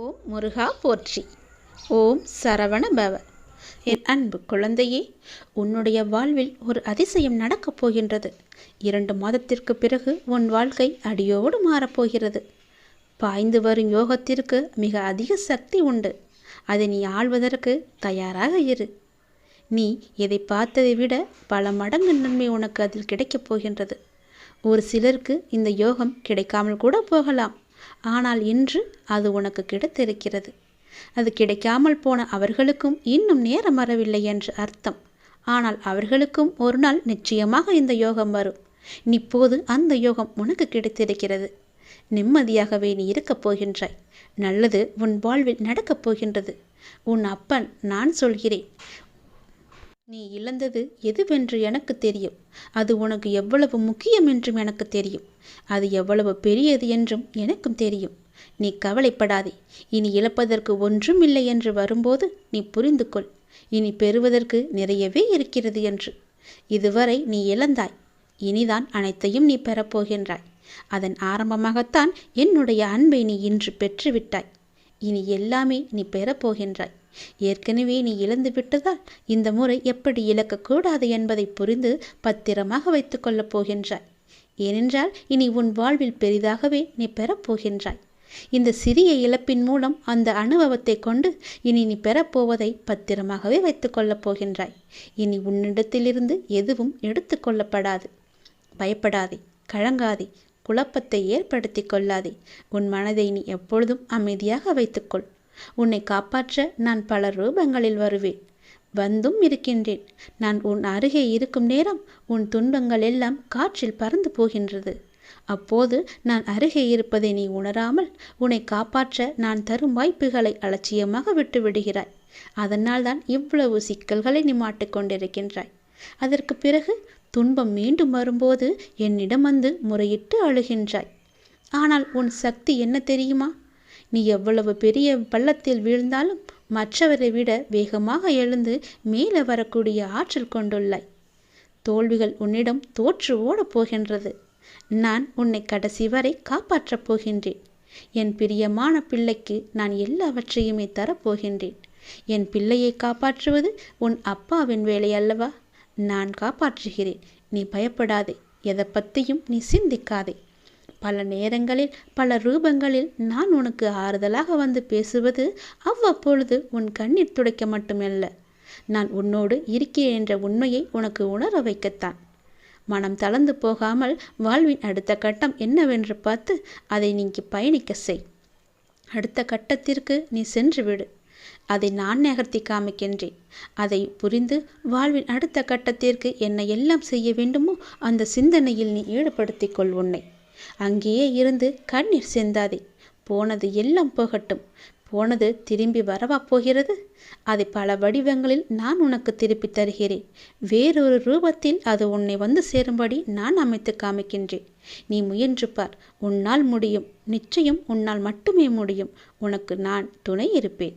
ஓம் முருகா போற்றி. ஓம் சரவண பவ என் அன்பு குழந்தையே உன்னுடைய வாழ்வில் ஒரு அதிசயம் நடக்கப் போகின்றது. இரண்டு மாதத்திற்கு பிறகு உன் வாழ்க்கை அடியோடு மாறப்போகிறது பாய்ந்து வரும் யோகத்திற்கு மிக அதிக சக்தி உண்டு. அதை நீ ஆள்வதற்கு தயாராக இரு. நீ எதை பார்த்ததை விட பல மடங்கு நன்மை உனக்கு அதில் கிடைக்கப் போகின்றது. ஒரு சிலருக்கு இந்த யோகம் கிடைக்காமல் கூட போகலாம். ஆனால் இன்று அது உனக்கு கிடைத்திருக்கிறது. அது கிடைக்காமல் போன அவர்களுக்கும் இன்னும் நேரம் வரவில்லை என்று அர்த்தம். ஆனால் அவர்களுக்கும் ஒரு நாள் நிச்சயமாக இந்த யோகம் வரும். இப்போது அந்த யோகம் உனக்கு கிடைத்திருக்கிறது. நிம்மதியாகவே நீ இருக்கப் போகின்றாய். நல்லது உன் வாழ்வில் நடக்கப் போகின்றது. உன் அப்பன் நான் சொல்கிறேன். நீ இழந்தது எதுவென்று எனக்கு தெரியும். அது உனக்கு எவ்வளவு முக்கியம் என்றும் எனக்கு தெரியும். அது எவ்வளவு பெரியது என்றும் எனக்கும் தெரியும். நீ கவலைப்படாதே. இனி இழப்பதற்கு ஒன்றும் இல்லை என்று வரும்போது நீ புரிந்து கொள் இனி பெறுவதற்கு நிறையவே இருக்கிறது என்று. இதுவரை நீ இழந்தாய். இனிதான் அனைத்தையும் நீ பெறப்போகின்றாய். அதன் ஆரம்பமாகத்தான் என்னுடைய அன்பை நீ இன்று பெற்றுவிட்டாய். இனி எல்லாமே நீ பெறப்போகின்றாய். ஏற்கனவே நீ இழந்து விட்டதால் இந்த முறை எப்படி இழக்கக்கூடாது என்பதை புரிந்து பத்திரமாக வைத்துக் கொள்ளப் போகின்றாய். ஏனென்றால் இனி உன் வாழ்வில் பெரிதாகவே நீ பெறப்போகின்றாய் இந்த சிறிய இழப்பின் மூலம் அந்த அனுபவத்தை கொண்டு இனி நீ பெறப்போவதை பத்திரமாகவே வைத்துக் கொள்ளப் போகின்றாய். இனி உன்னிடத்திலிருந்து எதுவும் எடுத்து கொள்ளப்படாது. பயப்படாதே கழங்காதே குழப்பத்தை ஏற்படுத்தி கொள்ளாதே. உன் மனதை நீ எப்பொழுதும் அமைதியாக வைத்துக்கொள் உன்னை காப்பாற்ற நான் பல ரூபங்களில் வருவேன். வந்தும் இருக்கின்றேன். நான் உன் அருகே இருக்கும் நேரம் உன் துன்பங்கள் எல்லாம் காற்றில் பறந்து போகின்றது. அப்போது நான் அருகே இருப்பதை நீ உணராமல் உன்னை காப்பாற்ற நான் தரும் வாய்ப்புகளை அலட்சியமாக விட்டு விடுகிறாய். அதனால் தான் இவ்வளவு சிக்கல்களை நீ மாட்டிக்கொண்டிருக்கின்றாய் அதற்கு பிறகு துன்பம் மீண்டும் வரும்போது என்னிடம் வந்து முறையிட்டு அழுகின்றாய். ஆனால் உன் சக்தி என்ன தெரியுமா? நீ எவ்வளவு பெரிய பள்ளத்தில் வீழ்ந்தாலும் மற்றவரை விட வேகமாக எழுந்து மேலே வரக்கூடிய ஆற்றல் கொண்டுள்ளாய். தோல்விகள் உன்னிடம் தோற்று ஓடப் போகின்றது. நான் உன்னை கடைசி வரை காப்பாற்றப் போகின்றேன். என் பிரியமான பிள்ளைக்கு நான் எல்லாவற்றையுமே தரப்போகின்றேன் என் பிள்ளையை காப்பாற்றுவது உன் அப்பாவின் வேலை அல்லவா? நான் காப்பாற்றுகிறேன். நீ பயப்படாதே. எதை பற்றியும் நீ சிந்திக்காதே. பல நேரங்களில் பல ரூபங்களில் நான் உனக்கு ஆறுதலாக வந்து பேசுவது அவ்வப்பொழுது உன் கண்ணீர் துடைக்க மட்டுமல்ல. நான் உன்னோடு இருக்கிறேன் என்ற உண்மையை உனக்கு உணர வைக்கத்தான். மனம் தளர்ந்து போகாமல் வாழ்வின் அடுத்த கட்டம் என்னவென்று பார்த்து அதை நீங்கி பயணிக்க செய். அடுத்த கட்டத்திற்கு நீ சென்று விடு. அதை நான் நகர்த்தி காமிக்கின்றேன். அதை புரிந்து வாழ்வின் அடுத்த கட்டத்திற்கு என்ன எல்லாம் செய்ய வேண்டுமோ அந்த சிந்தனையில் நீ ஈடுபடுத்திக் கொள் உன்னை. அங்கேயே இருந்து கண்ணீர் சிந்தாதே. போனது எல்லாம் போகட்டும். போனது திரும்பி வரவா போகிறது? அதை பல வடிவங்களில் நான் உனக்கு திருப்பி தருகிறேன். வேறொரு ரூபத்தில் அது உன்னை வந்து சேரும்படி நான் அமைத்து காமிக்கின்றேன். நீ முயன்று பார். உன்னால் முடியும். நிச்சயம் உன்னால் மட்டுமே முடியும். உனக்கு நான் துணை இருப்பேன்.